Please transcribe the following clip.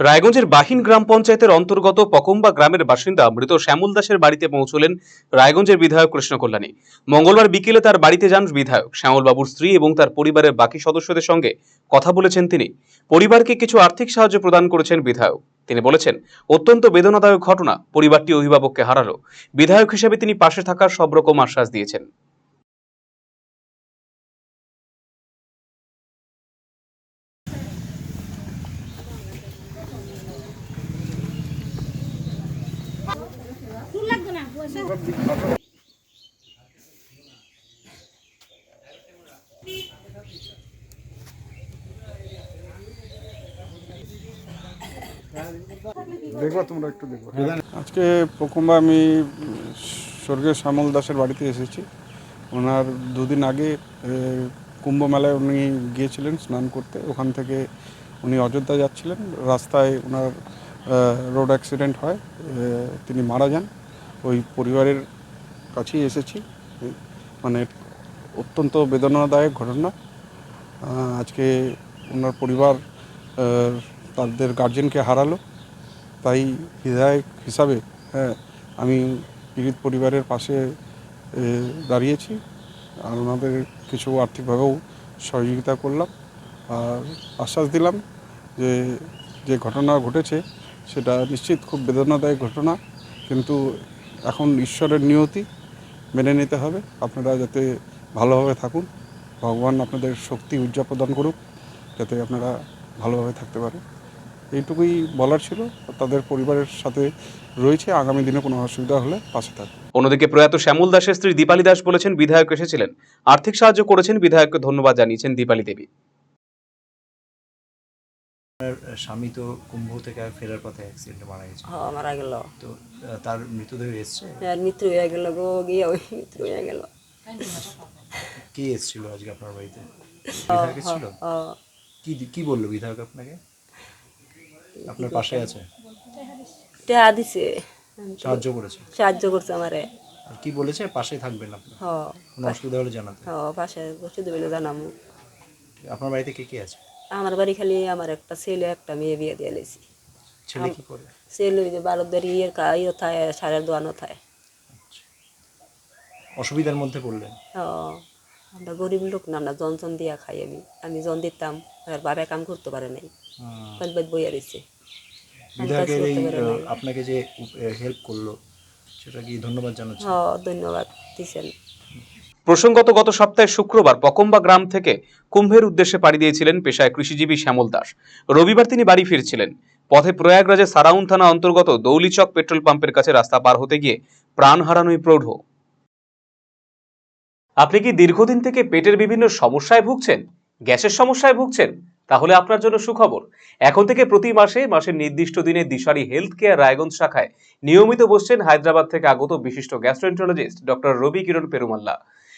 রায়গঞ্জের বাহিন গ্রাম পঞ্চায়েতের অন্তর্গত পকম্বা গ্রামের বাসিন্দা মৃত শ্যামল দাসের বাড়িতে পৌঁছলেন রায়গঞ্জের বিধায়ক কৃষ্ণ কল্যাণী মঙ্গলবার বিকেলে তার বাড়িতে যান বিধায়ক শ্যামলবাবুর স্ত্রী এবং তার পরিবারের বাকি সদস্যদের সঙ্গে কথা বলেছেন তিনি। পরিবারকে কিছু আর্থিক সাহায্য প্রদান করেছেন বিধায়ক। তিনি বলেছেন, অত্যন্ত বেদনাদায়ক ঘটনা, পরিবারটি অভিভাবককে হারালো। বিধায়ক হিসেবে তিনি পাশে থাকার সব রকম আশ্বাস দিয়েছেন। দেখবা, তোমরা একটু দেখবা। আজকে প্রথমবার আমি স্বর্গীয় শ্যামল দাসের বাড়িতে এসেছি। ওনার দুদিন আগে কুম্ভ মেলায় উনি গিয়েছিলেন স্নান করতে। ওখান থেকে উনি অযোধ্যা যাচ্ছিলেন। রাস্তায় ওনার রোড অ্যাক্সিডেন্ট হয়। তিনি মারা যান। ওই পরিবারের কাছেই এসেছি। মানে অত্যন্ত বেদনাদায়ক ঘটনা। আজকে ওনার পরিবার তাদের গার্জেনকে হারালো। তাই বিধায়ক হিসাবে হ্যাঁ আমি পীড়িত পরিবারের পাশে দাঁড়িয়েছি। আর ওনাদের কিছু আর্থিকভাবেও সহযোগিতা করলাম। আর আশ্বাস দিলাম যে যে ঘটনা ঘটেছে, সেটা নিশ্চিত খুব বেদনাদায়ক ঘটনা। কিন্তু এখন ঈশ্বরের নিয়তি মেনে নিতে হবে। আপনারা যাতে ভালোভাবে থাকুন, ভগবান আপনাদের শক্তি উদযাপন প্রদান করুক, যাতে আপনারা ভালোভাবে থাকতে পারেন। এইটুকুই বলার ছিল। তাদের পরিবারের সাথে রয়েছে। আগামী দিনে কোনো অসুবিধা হলে পাশে থাকবে অন্যদিকে প্রয়াত শ্যামল দাসের স্ত্রী দীপালি দাস বলেছেন, বিধায়ক এসেছিলেন। আর্থিক সাহায্য করেছেন বিধায়ককে। ধন্যবাদ জানিয়েছেন দীপালি দেবী। স্বামী তো কুম্ভ থেকে ফেরার পথে অ্যাক্সিডেন্টে মারা গেছে। হ মারা গেল। তো তার মৃতদেহ এসছে? আর মৃত্যু হয়ে গেল গো গিয়ে ওই মৃত্যু হয়ে গেল। কে এসেছিল আজকে আপনার বাড়িতে? বিধায়ক এসেছিল? কি কি বলল বিধায়ক আপনাকে? আপনার পাশে আছে? টেহা দিছে। সাহায্য করেছে? সাহায্য করছে আমারে। আর কি বলেছে? পাশে থাকবেন আপনি। হ কোনো অসুবিধা হলে জানাতে। হ পাশে বসে দেবে জানামু। আপনার বাড়িতে কে কে আছে? আমার বাড়ি খালি আমার একটা ছেলে একটা মেয়ে বিয়ে দিয়ে লেছি ছেলে কি করে? ছেলে ওই যে বারোদের ইয়ের কা ইয়ে থায় সারের দোয়ানো থায়। অসুবিধার মধ্যে পড়লেন? আমরা গরিব লোক না আমরা জন জন দিয়া খাই আমি। আমি জন দিতাম আর বাবা কাম করতে পারে নাই। বইয়া রয়েছে বিধায়কের এই। আপনাকে যে হেল্প করল সেটা কি ধন্যবাদ জানাচ্ছি ধন্যবাদ দিছেন। প্রসঙ্গত গত সপ্তাহে শুক্রবার পকম্বা গ্রাম থেকে কুম্ভের উদ্দেশ্যে পাড়ি দিয়েছিলেন পেশায় কৃষিজীবী শ্যামল দাস। রবিবার তিনি বাড়ি ফিরছিলেন। পথে প্রয়াগরাজে সারাউন থানা অন্তর্গত দৌলিচক পেট্রোল পাম্পের কাছে রাস্তা পার হতে গিয়ে প্রাণ হারানোই প্রৌঢ়। আপনি কি দীর্ঘদিন থেকে পেটের বিভিন্ন সমস্যায় ভুগছেন? গ্যাসের সমস্যায় ভুগছেন? তাহলে আপনার জন্য সুখবর। এখন থেকে প্রতি মাসে মাসের নির্দিষ্ট দিনে দিশারি হেলথ কেয়ার রায়গঞ্জ শাখায় নিয়মিত বসছেন হায়দ্রাবাদ থেকে আগত বিশিষ্ট গ্যাস্ট্রোএন্টারোলজিস্ট ডক্টর রবি কিরণ পেরুমাল্লা।